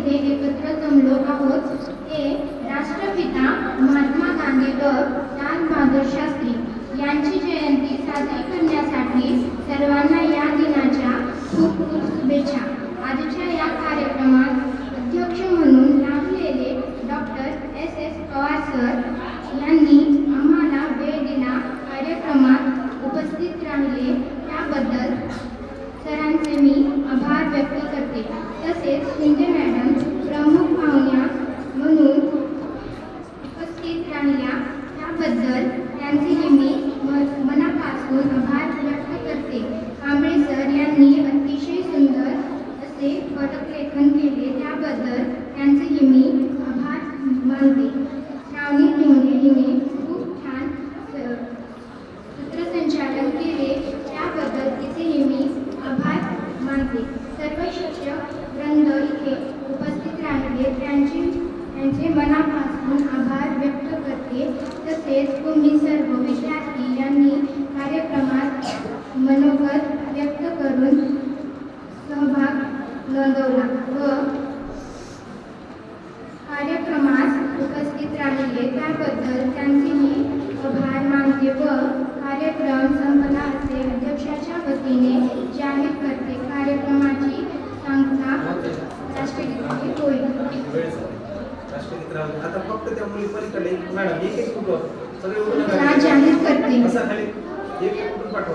इथे एकत्र जमलो आहोत. हे राष्ट्रपिता महात्मा गांधी व लाल बहादूर शास्त्री यांची जयंती साजरी करण्यासाठी सर्वांना या दिनाच्या खूप खूप शुभेच्छा. आजच्या या कार्यक्रमात अध्यक्ष म्हणून लाभलेले doctor S S Pawar sir यांनी आम्हाला वेळ दिला. कार्यक्रमात उपस्थित राहिले. त्याबद्दल सरांचे मी आभार व्यक्त करते. तसेच शिंदे मॅडम प्रमुख पाहुण्या म्हणून उपस्थित राहिल्या त्याबद्दल त्यांचेही मी म- मनापासून आभार व्यक्त करते. कांबळे सर यांनी अतिशय सुंदर असे पदकलेखन केले. त्याबद्दल त्यांचे मी आभार मानते. श्रावणी लिंगे हिने खूप छान सूत्रसंचालन केले. त्याबद्दल तिचे मी आभार मानते. सर्व शिक्षक वृंद इथे उपस्थित राहिले. त्यांचे त्यांचे मनापासून आभार व्यक्त करते. तसेच तुम्ही सर्व विद्यार्थी यांनी कार्यक्रमात मनोगत व्यक्त करून सहभाग नोंदवला व कार्यक्रमास उपस्थित राहिले. त्याबद्दल त्यांचेही आभार मानते व कार्यक्रम संपला असे अध्यक्षाच्या वतीने जाहीर करते. कार्यक्रमाची सांगता राष्ट्रगीताची होईल. आता फक्त त्या मुली पलीकडे मॅडम एक एक. जाहीर करते.